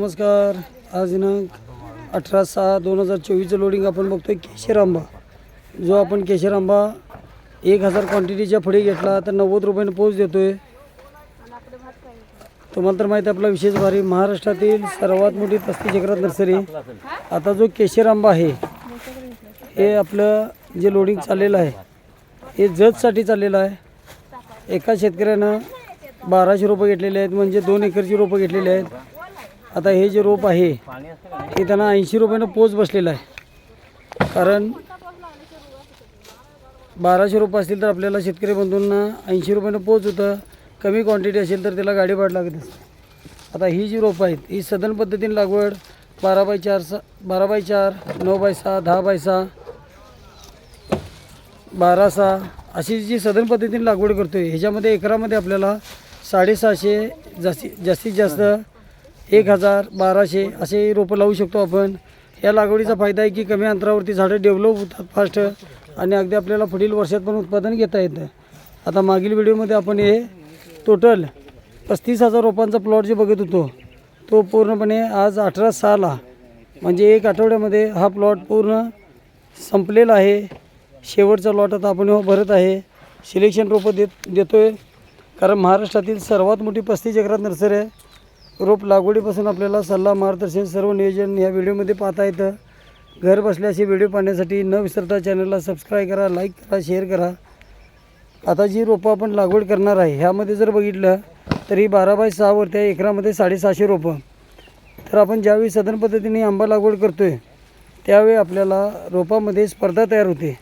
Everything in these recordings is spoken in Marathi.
नमस्कार. आज दिनांक अठरा सहा दोन हजार चोवीसचं लोडिंग आपण बघतोय केशर आंबा. जो आपण केशर आंबा एक हजार क्वांटिटीच्या पुढे घेतला तर नव्वद रुपयाने पोच देतोय. तुम्हाला तर माहिती आहे आपला विशेष भारी महाराष्ट्रातील सर्वात मोठी तस्ती चक्रात नर्सरी. आता जो केशर आंबा आहे हे आपलं जे लोडिंग चाललेलं आहे हे जजसाठी चाललेलं आहे. एका शेतकऱ्यानं बाराशे रोपं घेतलेले आहेत म्हणजे दोन एकरची रोपं घेतलेली आहेत. आता हे जे रोप आहे हे त्यांना ऐंशी रुपयानं पोच बसलेलं आहे. कारण बाराशे रुपये असतील तर आपल्याला शेतकरी बंधूंना ऐंशी रुपयानं पोच होतं कमी क्वांटिटी असेल तर त्याला गाडी भाड लागत असते. आता ही जी रोपं आहेत ही सदन पद्धतीने लागवड बारा बाय चार सा बारा बाय चार नऊ बाय सहा दहा बाय सहा बारा सहा अशी जी सदन पद्धतीने लागवड करतो आहे ह्याच्यामध्ये एकरामध्ये आपल्याला साडेसहाशे जास्ती जास्तीत जास्त एक हजार बाराशे असे रोपं लावू शकतो आपण. या लागवडीचा फायदा आहे की कमी अंतरावरती झाडं डेव्हलप होतात फास्ट आणि अगदी आपल्याला पुढील वर्षात पण उत्पादन घेता येतं. आता मागील व्हिडिओमध्ये आपण हे टोटल पस्तीस हजार रोपांचा प्लॉट जे बघत होतो तो पूर्णपणे आज अठरा सहाला. म्हणजे एक आठवड्यामध्ये हा प्लॉट पूर्ण संपलेला आहे. शेवटचा लॉट आता आपण हो भरत आहे. सिलेक्शन रोपं देत देतो आहे कारण महाराष्ट्रातील सर्वात मोठी पस्तीस एकरात नर्सरी आहे. रोप लागवडीपासून आपल्याला सल्ला मार्गदर्शन सर्व नियोजन या व्हिडिओमध्ये पाहता येतं. घर बसल्याशी व्हिडिओ पाहण्यासाठी न विसरता चॅनलला सबस्क्राईब करा लाईक करा शेअर करा. आता जी रोपं आपण लागवड करणार आहे ह्यामध्ये जर बघितलं तर ही बारा बाय सहावरती आहे एकरामध्ये साडेसहाशे रोपं. तर आपण ज्यावेळी सदन पद्धतीने आंबा लागवड करतो आहे त्यावेळी आपल्याला रोपामध्ये स्पर्धा तयार होते.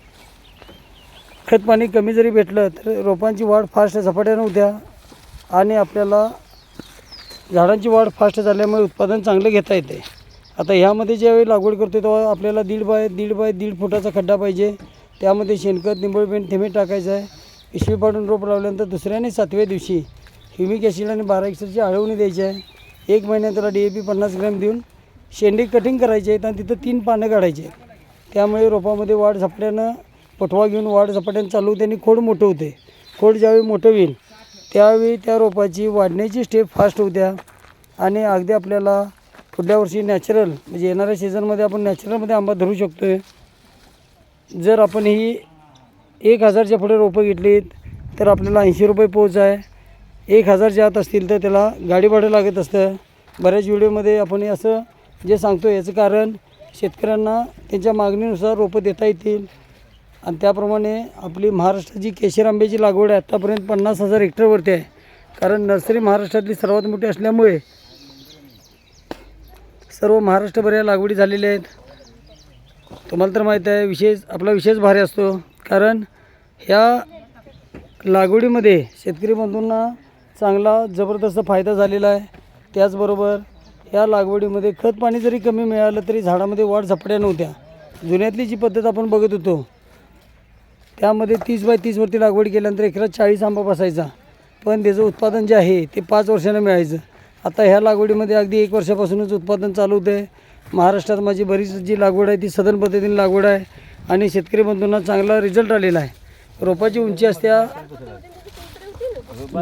खत पाणी कमी जरी भेटलं तर रोपांची वाढ फास्ट झपाट्यानं होत्या आणि आपल्याला झाडांची वाढ फास्ट झाल्यामुळे उत्पादन चांगलं घेता येते. आता ह्यामध्ये ज्यावेळी लागवड करतो तेव्हा आपल्याला दीड बाय दीड बाय दीड फुटाचा खड्डा पाहिजे. त्यामध्ये शेणखत निंबळपेंट थेंबे टाकायचं आहे. पिशवी पाडून रोप लावल्यानंतर दुसऱ्या आणि सातव्या दिवशी ह्युमिक ॲसिड आणि बारा एक्सरची आळवणी द्यायची आहे. एक महिन्यात त्याला डी ए पी पन्नास ग्रॅम देऊन शेंडी कटिंग करायची आहेत आणि तिथं तीन पानं काढायची आहेत. त्यामुळे रोपामध्ये वाढ झपाट्यानं पटवा घेऊन वाढ झपाट्यानं चालू होते आणि खोड मोठं होते. खोड ज्यावेळी मोठं होईल त्यावेळी त्या रोपाची वाढण्याची स्टेप फास्ट होत्या. आणि अगदी आपल्याला पुढल्या वर्षी नॅचरल म्हणजे येणाऱ्या सीझनमध्ये आपण नॅचरलमध्ये आंबा धरू शकतो आहे जर आपण ही एक हजारच्या पुढे रोपं घेतलीत तर आपल्याला ऐंशी रुपये पोच आहे. एक हजारच्या आत असतील तर त्याला गाडी भाडं लागत असतं. बऱ्याच व्हिडिओमध्ये आपण हे असं जे सांगतो याचं कारण शेतकऱ्यांना त्यांच्या मागणीनुसार रोपं देता येतील. आणि त्याप्रमाणे आपली महाराष्ट्राची केशर आंब्याची लागवड आहे आत्तापर्यंत पन्नास हजार हेक्टरवरती आहे. कारण नर्सरी महाराष्ट्रातली सर्वात मोठी असल्यामुळे सर्व महाराष्ट्रभर या लागवडी झालेल्या आहेत. तुम्हाला तर माहीत आहे विशेष आपला विशेष भारी असतो. कारण ह्या लागवडीमध्ये शेतकरी बंधूंना चांगला जबरदस्त फायदा झालेला आहे. त्याचबरोबर या लागवडीमध्ये खत पाणी जरी कमी मिळालं तरी झाडामध्ये वाढ झपट्या नव्हत्या जुन्यातली जी पद्धत आपण बघत होतो त्यामध्ये तीस बाय तीसवरती लागवड केल्यानंतर एकरात चाळीस आंबा बसायचा. पण त्याचं उत्पादन जे आहे ते पाच वर्षानं मिळायचं. आता ह्या लागवडीमध्ये अगदी एक वर्षापासूनच उत्पादन चालू होतं आहे महाराष्ट्रात माझी बरीच जी लागवड आहे ती सदन पद्धतीने लागवड आहे आणि शेतकरी बंधूंना चांगला रिझल्ट आलेला आहे. रोपाची उंची असत्या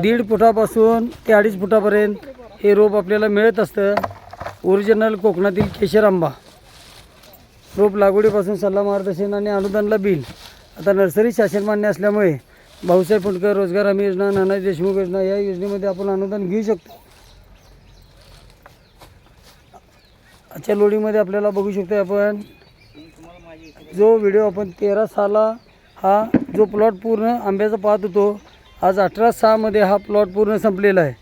दीड फुटापासून ते अडीच फुटापर्यंत हे रोप आपल्याला मिळत असतं. ओरिजिनल कोकणातील केशर आंबा. रोप लागवडीपासून सल्ला मार्गदर्शन आणि अनुदानला बिल. आता नर्सरी शासन मान्य असल्यामुळे भाऊसाहेब फुंडकर रोजगार हमी योजना नाना देशमुख योजना या योजनेमध्ये आपण अनुदान घेऊ शकतो. आजच्या लोडिंगमध्ये आपल्याला बघू शकतो आपण जो व्हिडिओ आपण तेरा साला हा जो प्लॉट पूर्ण आंब्याचा पाहत होतो आज अठरा सहामध्ये हा प्लॉट पूर्ण संपलेला आहे.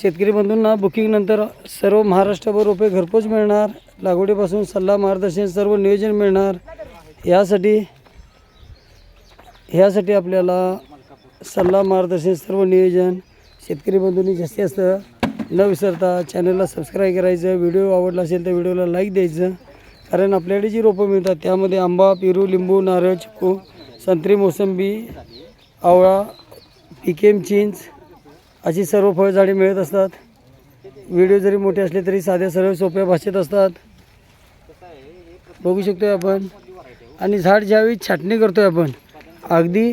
शेतकरी बंधूंना बुकिंगनंतर सर्व महाराष्ट्रभर रोपे घरपोच मिळणार लागवडीपासून सल्ला मार्गदर्शन सर्व नियोजन मिळणार यासाठी ह्यासाठी आपल्याला सल्ला मार्गदर्शन सर्व नियोजन शेतकरी बंधूंनी जास्तीत जास्त न विसरता चॅनलला सबस्क्राईब करायचं. व्हिडिओ आवडला असेल तर व्हिडिओला लाईक द्यायचं. कारण आपल्याकडे जी रोपं मिळतात त्यामध्ये आंबा पेरू लिंबू नारळ चिकू संत्री मोसंबी आवळा पिकेम चिंच अशी सर्व फळझाडे मिळत असतात. व्हिडिओ जरी मोठे असले तरी साध्या सरळ सोप्या भाषेत असतात. बघू शकतोय आपण. आणि झाड ज्यावेळी छाटणी करतोय आपण अगदी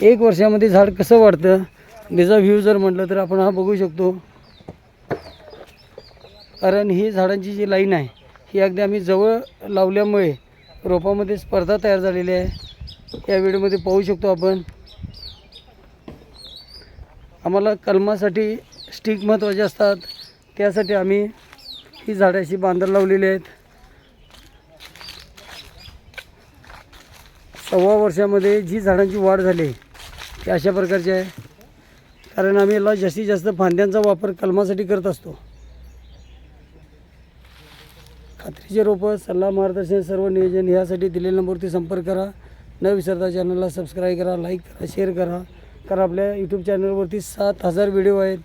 एक वर्षामध्ये झाड कसं वाढतं? त्याचा व्ह्यू जर म्हटलं तर आपण हा बघू शकतो. कारण ही झाडांची जी लाईन आहे ही अगदी आम्ही जवळ लावल्यामुळे रोपामध्ये स्पर्धा तयार झालेली आहे. या व्हिडिओमध्ये पाहू शकतो आपण. आम्हाला कलमासाठी स्टिक महत्त्वाचे असतात. त्यासाठी आम्ही ही झाडं अशी बांधायला लावलेली आहेत. सव्वा वर्षामध्ये जी झाडांची वाढ झाली ती अशा प्रकारची आहे. कारण आम्ही याला जास्तीत जास्त फांद्यांचा वापर कलमासाठी करत असतो. खात्रीचे रोपं सल्ला मार्गदर्शन सर्व नियोजन यासाठी दिलेल्या नंबरवरती संपर्क करा. न विसरता चॅनलला सबस्क्राईब करा लाईक करा शेअर करा. कारण आपल्या यूट्यूब चॅनलवरती सात हजार व्हिडिओ आहेत.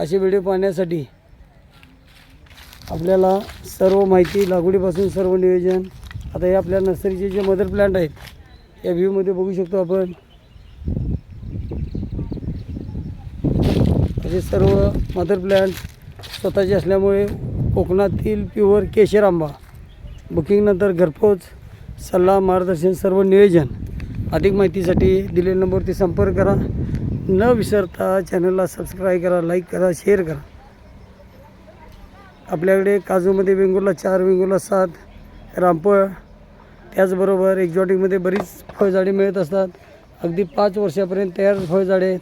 असे व्हिडिओ पाहण्यासाठी आपल्याला सर्व माहिती लागवडीपासून सर्व नियोजन आता हे आपल्या नर्सरीचे जे मदर प्लांट आहेत या व्ह्यूमध्ये बघू शकतो आपण. असे सर्व मदर प्लॅन स्वतःचे असल्यामुळे कोकणातील प्युअर केशर आंबा. बुकिंगनंतर घरपोच सल्ला मार्गदर्शन सर्व नियोजन. अधिक माहितीसाठी दिलेल्या नंबरवरती संपर्क करा. न विसरता चॅनलला सबस्क्राईब करा लाईक करा शेअर करा. आपल्याकडे काजूमध्ये वेंगुर्ला चार वेंगुर्ला सात रामफळ त्याचबरोबर एक्झॉटिकमध्ये बरीच फळझाडे मिळत असतात. अगदी पाच वर्षापर्यंत तयार फळझाडे आहेत.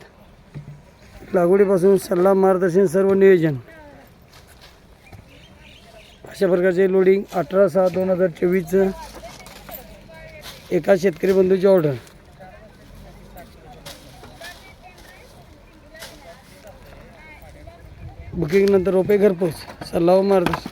लागवडीपासून सल्ला मार्गदर्शन सर्व नियोजन. अशा प्रकारचे लोडिंग अठरा सहा दोन हजार चोवीसचं एका शेतकरी बंधूची ऑर्डर बुकिंगनंतर रोपे घरपोच. सल्ला व मार्गदर्शन.